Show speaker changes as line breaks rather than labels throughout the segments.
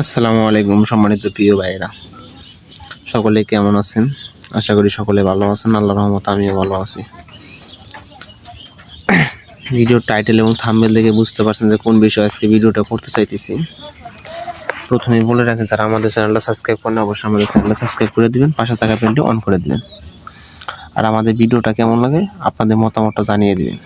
আসসালামু আলাইকুম, সম্মানিত প্রিয় ভাইরা সকলে কেমন আছেন? আশা করি সকলে ভালো আছেন। আল্লাহ রহমত আমিও ভালো আছি। ভিডিওর টাইটেল এবং থাম্বেল দেখে বুঝতে পারছেন যে কোন বিষয়ে আজকে ভিডিওটা করতে চাইতেছি। প্রথমে বলে রাখেন যারা আমাদের চ্যানেলটা সাবস্ক্রাইব করেন অবশ্যই আমাদের চ্যানেলটা সাবস্ক্রাইব করে দিবেন, পাশে থাকা বেলটি অন করে দিবেন। আর আমাদের ভিডিওটা কেমন লাগে, আপনাদের মতামতটা জানিয়ে দিবেন।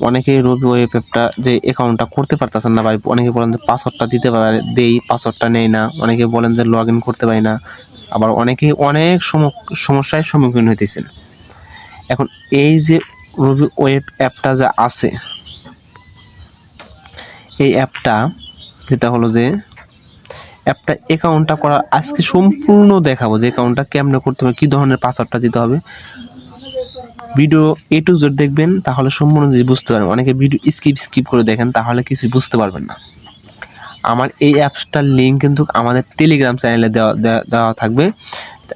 অনেকেই রবি ওয়েব অ্যাপটা যে অ্যাকাউন্টটা করতে পারতেছেন না ভাই অনেকে বলেন যে পাসওয়ার্ডটা দিতে পারে, দেই পাসওয়ার্ডটা নেই না। অনেকে বলেন যে লগ ইন করতে পারি না। আবার অনেকেই অনেক সম- সমস্যার সম্মুখীন হইতেছেন। এখন এই যে রবি ওয়েব অ্যাপটা যে আছে, এই অ্যাপটা যেটা হলো যে অ্যাপটা অ্যাকাউন্টটা করার আজকে সম্পূর্ণ দেখাবো যে অ্যাকাউন্টটা কেমনে করতে হবে, কী ধরনের পাসওয়ার্ডটা দিতে হবে। ভিডিও এ টু জেড দেখবেন, তাহলে সম্পূর্ণ জিনিস বুঝতে পারবেন। অনেকে ভিডিও স্কিপ স্কিপ করে দেখেন, তাহলে কিছু বুঝতে পারবেন না। আমার এই অ্যাপসটার লিঙ্ক কিন্তু আমাদের টেলিগ্রাম চ্যানেলে দেওয়া, দেওয়া- থাকবে।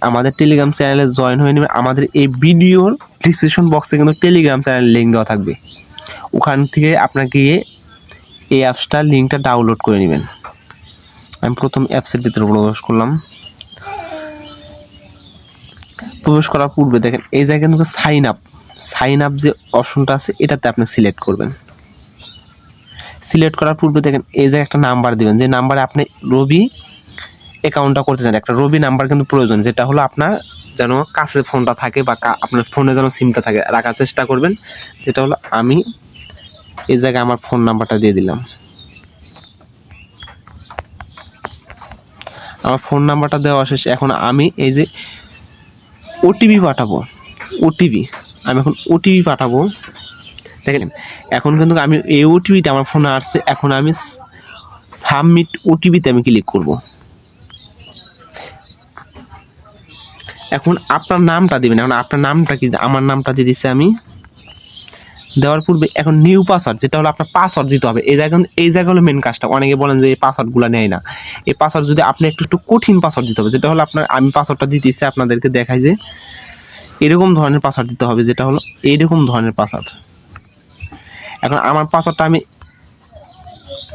আমাদের টেলিগ্রাম চ্যানেলে জয়েন হয়ে নেবেন। আমাদের এই ভিডিওর ডিসক্রিপশন বক্সে কিন্তু টেলিগ্রাম চ্যানেলের লিঙ্ক দেওয়া থাকবে। ওখান থেকে আপনার গিয়ে এই অ্যাপসটার লিঙ্কটা ডাউনলোড করে নেবেন। আমি প্রথম অ্যাপসের ভিতরে প্রবেশ করলাম। প্রবেশ করার পূর্বে দেখেন, এই জায়গায় কিন্তু সাইন আপ সাইন আপ যে অপশনটা আছে, এটাতে আপনি সিলেক্ট করবেন। সিলেক্ট করার পূর্বে দেখেন, এই জায়গায় একটা নাম্বার দিবেন। যে নাম্বারে আপনি রবি অ্যাকাউন্টটা করতে চান। একটা রবি নাম্বার কিন্তু প্রয়োজন, যেটা হলো আপনার যেন কাছে ফোনটা থাকে বা আপনার ফোনে যেন সিমটা থাকে। রাখার চেষ্টা করবেন, যেটা হলো আমি এই জায়গায় আমার ফোন নাম্বারটা দিয়ে দিলাম। আমার ফোন নাম্বারটা দেওয়া শেষ। এখন আমি এই যে ওটিপি পাঠাবো। ওটিপি আমি এখন ওটিপি পাঠাবো। দেখেন, এখন কিন্তু আমি এই ওটিপিটা আমার ফোনে আসছে। এখন আমি সাবমিট ওটিপিতে আমি ক্লিক করব। এখন আপনার নামটা দিবেন। এখন আপনার নামটা কি? আমার নামটা দিয়ে দিচ্ছি আমি দেওয়ার পূর্বে এখন নিউ পাসওয়ার্ড যেটা হলো আপনার পাসওয়ার্ড দিতে হবে। এই জায়গা এই জায়গা হলো মেন কাজটা। অনেকে বলেন যে এই পাসওয়ার্ডগুলো নেয় না। এই পাসওয়ার্ড যদি আপনি একটু একটু কঠিন পাসওয়ার্ড দিতে হবে, যেটা হলো আপনার আমি পাসওয়ার্ডটা দিতেছি, আপনাদেরকে দেখাই যে এরকম ধরনের পাসওয়ার্ড দিতে হবে, যেটা হলো এইরকম ধরনের পাসওয়ার্ড এখন আমার পাসওয়ার্ডটা আমি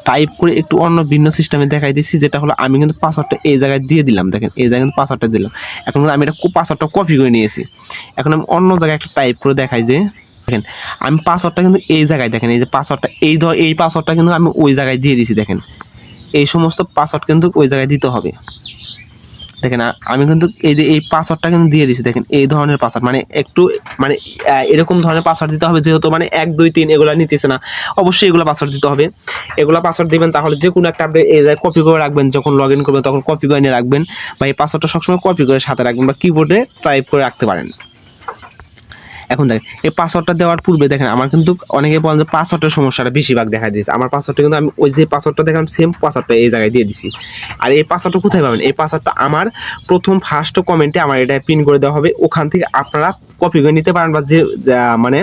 টাইপ করে একটু অন্য ভিন্ন সিস্টেমে দেখাই দিচ্ছি যেটা হলো আমি কিন্তু পাসওয়ার্ডটা এই জায়গায় দিয়ে দিলাম। দেখেন, এই জায়গায় কিন্তু পাসওয়ার্ডটা দিলাম। এখন আমি এটা পাসওয়ার্ডটা কপি করে নিয়েছি। এখন আমি অন্য জায়গায় একটা টাইপ করে দেখাই যে দেখেন, আমি পাসওয়ার্ডটা কিন্তু এই জায়গায় দেখেন, এই যে পাসওয়ার্ডটা এই ধর, এই পাসওয়ার্ডটা কিন্তু আমি ওই জায়গায় দিয়ে দিয়েছি দেখেন। এই সমস্ত পাসওয়ার্ড কিন্তু ওই জায়গায় দিতে হবে। দেখেন আমি কিন্তু এই যে এই পাসওয়ার্ডটা কিন্তু দিয়ে দিছি, দেখেন, এই ধরনের পাসওয়ার্ড মানে একটু মানে এরকম ধরনের পাসওয়ার্ড দিতে হবে, যেহেতু মানে এক, দুই, তিন এগুলো নিতেছে না, অবশ্যই এগুলো পাসওয়ার্ড দিতে হবে। এগুলো পাসওয়ার্ড দিবেন তাহলে যে কোনো একটা আপনি এই জায়গায় কপি করে রাখবেন, যখন লগ ইন করবেন, তখন কপি করে নিয়ে রাখবেন, বা এই পাসওয়ার্ডটা সবসময় কপি করে সাথে রাখবেন, বা কিবোর্ডে টাইপ করে রাখতে পারেন। এখন দেখেন এই পাসওয়ার্ডটা দেওয়ার পূর্বে দেখেন, আমার কিন্তু অনেকে বলেন যে পাসওয়ার্ডের সমস্যাটা বেশিরভাগ দেখা দিয়েছে। আমার পাসওয়ার্ডটা কিন্তু আমি ওই যে পাসওয়ার্ডটা দেখলাম সেম পাসওয়ার্ডটা এই জায়গায় দিয়ে দিছি। আর এই পাসওয়ার্ডটা কোথায় পাবেন? এই পাসওয়ার্ডটা আমার প্রথম ফার্স্ট কমেন্টে আমার এটা পিন করে দেওয়া হবে। ওখান থেকে আপনারা কপি করে নিতে পারেন বা যে মানে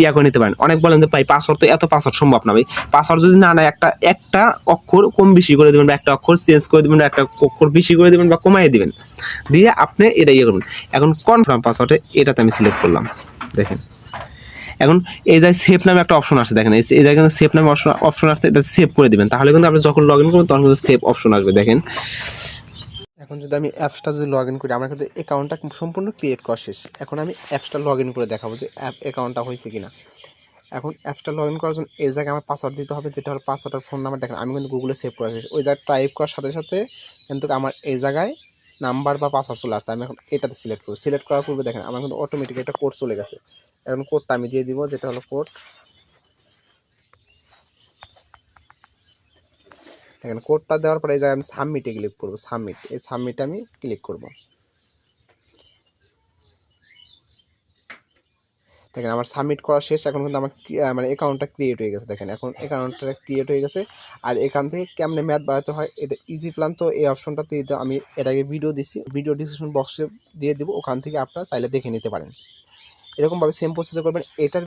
ইয়া করে নিতে পারেন। অনেক বলেন যে, ভাই পাসওয়ার্ড তো এত পাসওয়ার্ড সম্ভব না, ভাই। পাসওয়ার্ড যদি না না একটা একটা অক্ষর কম বেশি করে দেবেন বা একটা অক্ষর চেঞ্জ করে দেবেন বা একটা অক্ষর বেশি করে দেবেন বা কমাই দেবেন। দিয়ে আপনি এটা ইয়ে করবেন। এখন কনফার্ম পাসওয়ার্ডে এটাতে আমি সিলেক্ট করলাম। দেখেন। এখন এই জায়গায় সেভ নামে একটা অপশন আছে দেখেন। এই জায়গায় কিন্তু সেভ নামে অপশন আসছে, এটা সেভ করে দিবেন। তাহলে কিন্তু আপনি যখন লগ ইন করবেন, তখন কিন্তু সেভ অপশন আসবে, দেখেন। এখন যদি আমি অ্যাপসটা যদি লগ ইন করি, আমার কিন্তু অ্যাকাউন্টটা সম্পূর্ণ ক্রিয়েট করা শেষ। এখন আমি অ্যাপসটা লগ ইন করে দেখাবো যে অ্যাপ অ্যাকাউন্টটা হয়েছে কিনা। এখন অ্যাপসটা লগ ইন করার জন্য এই জায়গায় আমার পাসওয়ার্ড দিতে হবে, যেটা হলো পাসওয়ার্ডের ফোন নাম্বার দেখেন, আমি কিন্তু গুগলে সেভ করা শেষ। ওই জায়গায় টাইপ করার সাথে সাথে কিন্তু আমার এই জায়গায় নাম্বার বা পাসওয়ার্ড চলে আসছে, আমি এখন এটাতে সিলেক্ট করব। সিলেক্ট করার পূর্বে দেখেন, আমার কিন্তু অটোমেটিক একটা কোড চলে গেছে। এখন কোডটা আমি দিয়ে দিব, যেটা হলো কোড দেখেন কোডটা দেওয়ার পরে এই জায়গায় আমি সাবমিটে ক্লিক করব সাবমিট এই সাবমিটে আমি ক্লিক করব। দেখেন, আমার সাবমিট করা শেষ, এখন কিন্তু আমার মানে অ্যাকাউন্টটা ক্রিয়েট হয়ে গেছে, দেখেন। এখন অ্যাকাউন্টটা ক্রিয়েট হয়ে গেছে, আর এখান থেকে কেমনে ম্যাথ বাড়াতে হয়, এটা ইজি প্ল্যান তো এই অপশনটাতে আমি এর আগে ভিডিও দিছি ভিডিও ডিসক্রিপশন বক্সে দিয়ে দেবো, ওখান থেকে আপনারা চাইলে দেখে নিতে পারেন। এরকমভাবে সেম প্রসেসে করবেন, এটার